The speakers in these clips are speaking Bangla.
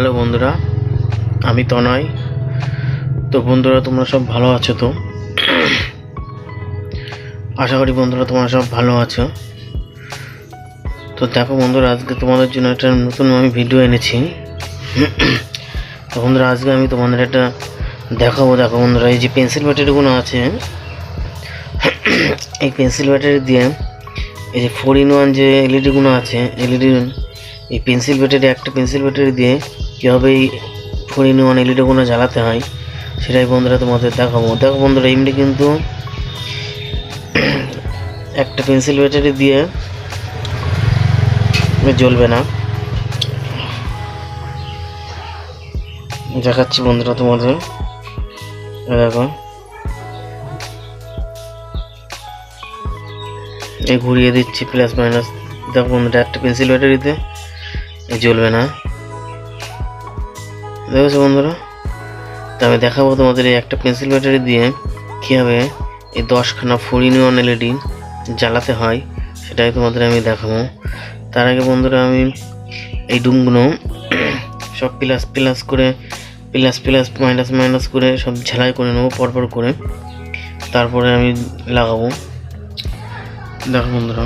হ্যালো বন্ধুরা, আমি তনয়। তো বন্ধুরা, তোমরা সব ভালো আছো তো? আশা করি বন্ধুরা, তোমরা সব ভালো আছো। তো দেখো বন্ধুরা, আজকে তোমাদের জন্য একটা নতুন আমি ভিডিও এনেছি। তো বন্ধুরা, আজকে আমি তোমাদের একটা দেখাবো। দেখো বন্ধুরা, এই যে পেন্সিল ব্যাটারিগুলো আছে এই পেন্সিল ব্যাটারি দিয়ে, এই যে ফোর ইন ওয়ান যে এলইডিগুলো আছে এলইডি এই পেন্সিল ব্যাটারি একটা পেন্সিল ব্যাটারি দিয়ে কীভাবে এই ফোর ইন ওয়ান এলইডিগুলো জ্বালাতে হয়, সেটাই বন্ধুরা তোমাদের দেখাবো। দেখো বন্ধুরা, এমনি কিন্তু একটা পেন্সিল ব্যাটারি দিয়ে জ্বলবে না। দেখাচ্ছি বন্ধুরা তোমাদের। দেখো। এই ঘুরিয়ে দিচ্ছি প্লাস মাইনাস দেখো বন্ধুরা, একটা পেন্সিল ব্যাটারিতে জ্বলবে না। দেখেছ বন্ধুরা? তো আমি দেখাবো তোমাদের এই একটা পেন্সিল ব্যাটারি দিয়ে কীভাবে এই দশখানা ফোর ইন ওয়ান এলইডি জ্বালাতে হয়, সেটাই তোমাদের আমি দেখাবো। তার আগে বন্ধুরা আমি এই ডুমগুলো সব প্লাস প্লাস করে প্লাস প্লাস মাইনাস মাইনাস করে সব ঝালাই করে নেব, পরপর করে। তারপরে আমি লাগাবো। দেখো বন্ধুরা।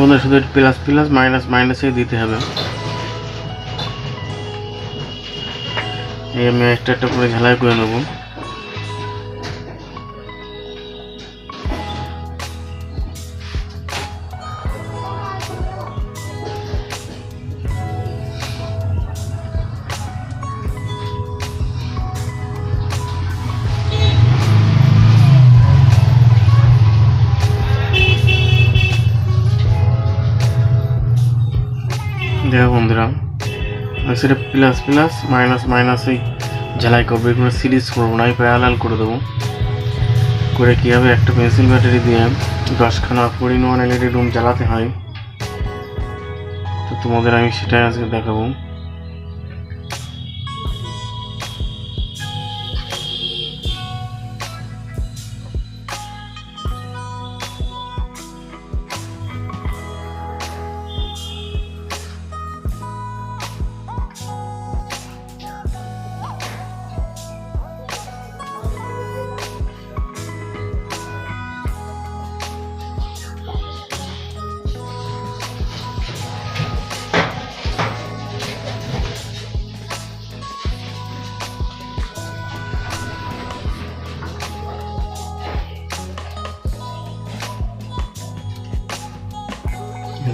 বন্ধুরা, শুধু প্লাস প্লাস মাইনাস মাইনাসে দিতে হবে। এই আমি একটা একটা করে ঝালাই করে নেব। দেখো বন্ধুরা। সেটা প্লাস প্লাস মাইনাস মাইনাসই ঝালাই করব এগুলো সিরিজ করব, না প্যারালাল করে দেবো। করে কী হবে, একটা পেন্সিল ব্যাটারি দিয়ে দশখানা four in one LED room জ্বালাতে হয়। তো তোমাদের আমি সেটাই আজকে দেখাবো।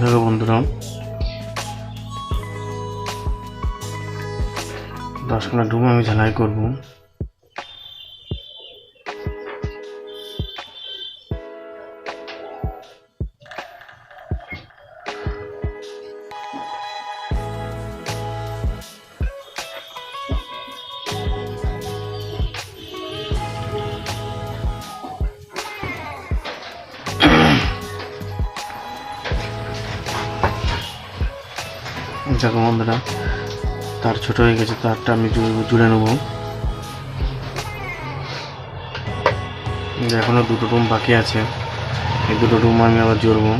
দেখো বন্ধুরা। দশখানা ডুম আমি ঝালাই করব। দেখো বন্ধুরা। তার ছোট হয়ে গেছে, তারটা আমি জুড়ে নেব। এখনও দুটো রুম বাকি আছে। এই দুটো রুম আমি আবার জুড়বো।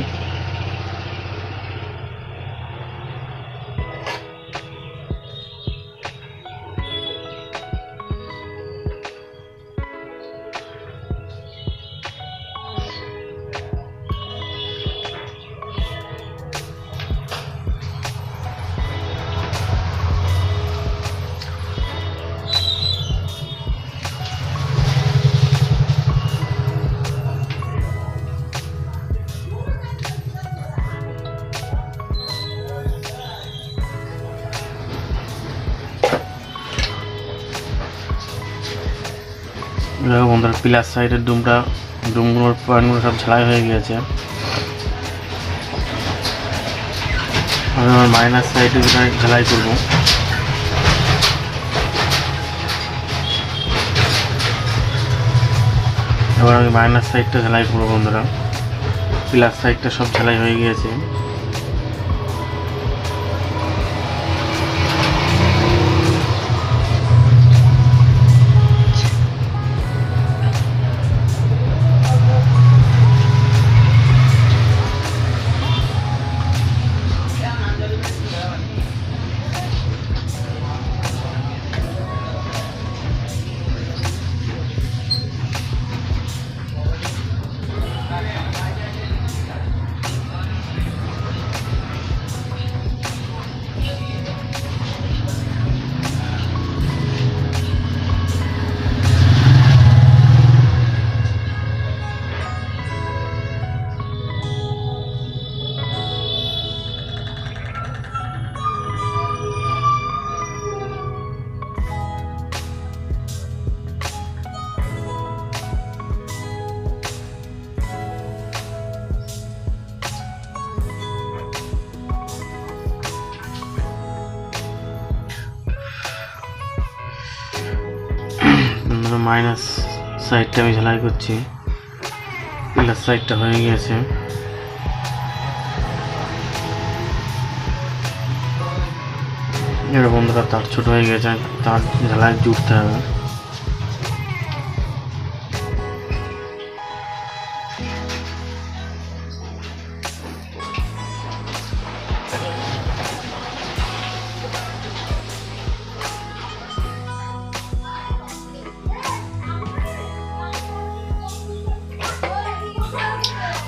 বন্ধুরা পিলার সাইডের ডুমটা ডুমগুলোর পয়েন্টগুলো সব ঝালাই হয়ে গিয়েছে। আমি আমার মাইনাস সাইডে ঝালাই করব। এবার আমি মাইনাস সাইডটা ঝালাই করব বন্ধুরা। প্লাস সাইডটা সব ঝালাই হয়ে গিয়েছে। মাইনাস সাইডটা আমি ঝালাই করছি। প্লাস সাইডটা হয়ে গিয়েছে। এবার বন্ধুরা তার ছোট হয়ে গেছে তার ঝালাই জুড়তে হবে।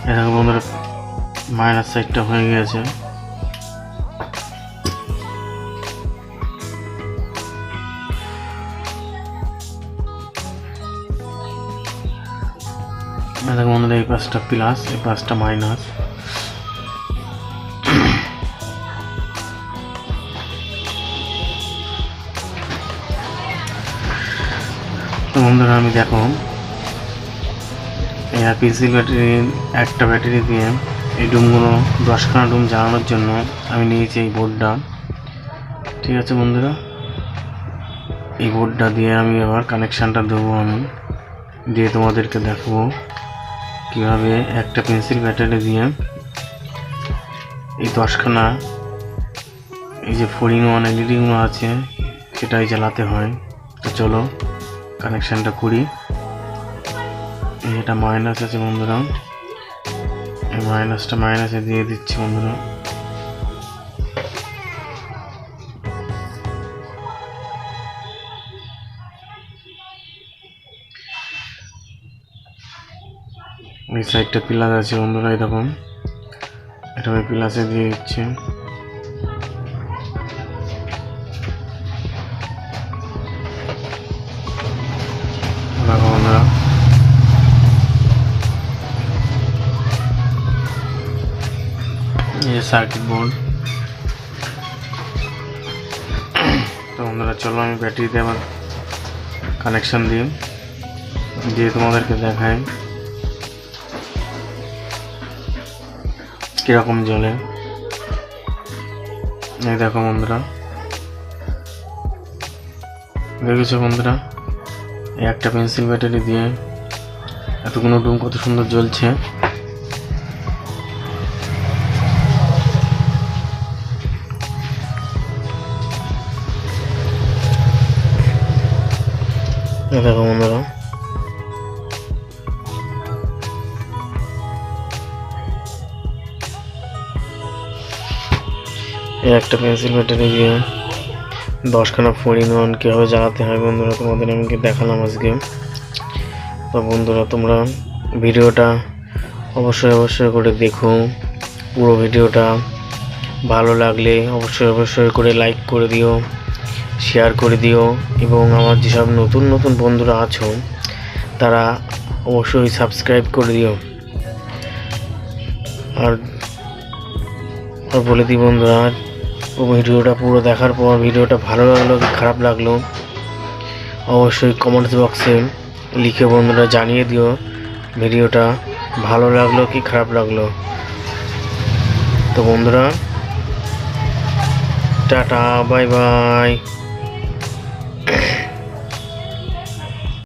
এরকম বন্ধুরা মাইনাস সাইডটা হয়ে গেছে। এরকম বন্ধুরা এই পাশটা প্লাস এই পাশটা মাইনাস বন্ধুরা আমি দেখো। এই পেন্সিল ব্যাটারি একটা ব্যাটারি দিয়ে এই ডুমগুলো দশখানা ডুম জ্বালানোর জন্য আমি নিয়েছি এই বোর্ডটা। ঠিক আছে বন্ধুরা? এই বোর্ডটা দিয়ে আমি আবার কানেকশানটা দেবো আমি। দিয়ে তোমাদেরকে দেখাবো কীভাবে একটা পেন্সিল ব্যাটারি দিয়ে এই দশখানা এই যে ফোরিং ওয়ান এলইডিগুলো আছে, সেটাই জ্বালাতে হয়। তো চলো কানেকশানটা করি। এটা মাইনাস আছে বন্ধুরা। এই মাইনাসটা মাইনাসে দিয়ে দিচ্ছি বন্ধুরা। এই সাইডটা পিলার আছে বন্ধুরা এরকম এটা আমি পিলাসে দিয়ে দিচ্ছি। সার্কিট বোর্ড তো বন্ধুরা, চলো আমি ব্যাটারিতে আবার কানেকশন দিই। দিয়ে তোমাদেরকে দেখাই। কীরকম জ্বলে। এই দেখো বন্ধুরা। দেখেছ বন্ধুরা? এই একটা পেন্সিল ব্যাটারি দিয়ে এতগুলো ডুম কত সুন্দর জ্বলছে। দেখো বন্ধুরা একটা পেন্সিল ব্যাটারি দিয়ে দশখানা ফোরিন ওয়ান কীভাবে জ্বালাতে হয় বন্ধুরা তোমাদের আমাকে দেখালাম আজকে? তো বন্ধুরা তোমরা ভিডিওটা অবশ্যই অবশ্যই করে দেখো। পুরো ভিডিওটা ভালো লাগলে অবশ্যই অবশ্যই করে লাইক করে দিও। শেয়ার করে দিও এবং আমার যেসব নতুন নতুন বন্ধুরা আছো, তারা অবশ্যই সাবস্ক্রাইব করে দিও। আর আর বলে দিই বন্ধুরা, ও ভিডিওটা পুরো দেখার পর ভিডিওটা ভালো লাগল কি খারাপ লাগল, অবশ্যই কমেন্টস বক্সে লিখে বন্ধুরা জানিয়ে দিও ভিডিওটা ভালো লাগল কি খারাপ লাগল। তো বন্ধুরা, টাটা বাই বাই